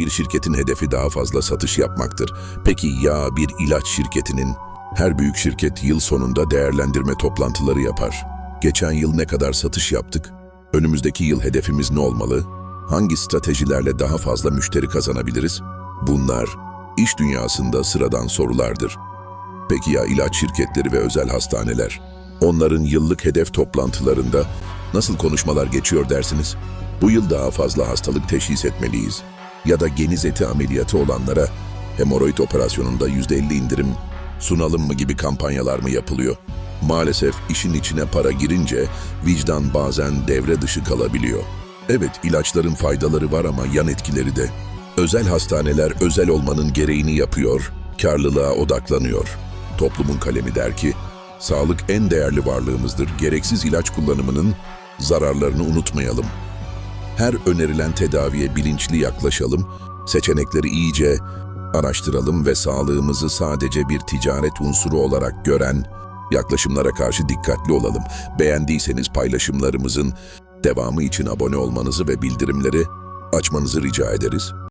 bir şirketin hedefi daha fazla satış yapmaktır. Peki ya bir ilaç şirketinin? Her büyük şirket yıl sonunda değerlendirme toplantıları yapar. Geçen yıl ne kadar satış yaptık? Önümüzdeki yıl hedefimiz ne olmalı? Hangi stratejilerle daha fazla müşteri kazanabiliriz? Bunlar iş dünyasında sıradan sorulardır. Peki ya ilaç şirketleri ve özel hastaneler? Onların yıllık hedef toplantılarında nasıl konuşmalar geçiyor dersiniz? Bu yıl daha fazla hastalık teşhis etmeliyiz. Ya da geniz eti ameliyatı olanlara hemoroid operasyonunda %50 indirim sunalım mı gibi kampanyalar mı yapılıyor? Maalesef işin içine para girince vicdan bazen devre dışı kalabiliyor. Evet ilaçların faydaları var ama yan etkileri de. Özel hastaneler özel olmanın gereğini yapıyor, karlılığa odaklanıyor. Toplumun kalemi der ki, sağlık en değerli varlığımızdır. Gereksiz ilaç kullanımının zararlarını unutmayalım. Her önerilen tedaviye bilinçli yaklaşalım, seçenekleri iyice araştıralım ve sağlığımızı sadece bir ticaret unsuru olarak gören yaklaşımlara karşı dikkatli olalım. Beğendiyseniz paylaşımlarımızın devamı için abone olmanızı ve bildirimleri açmanızı rica ederiz.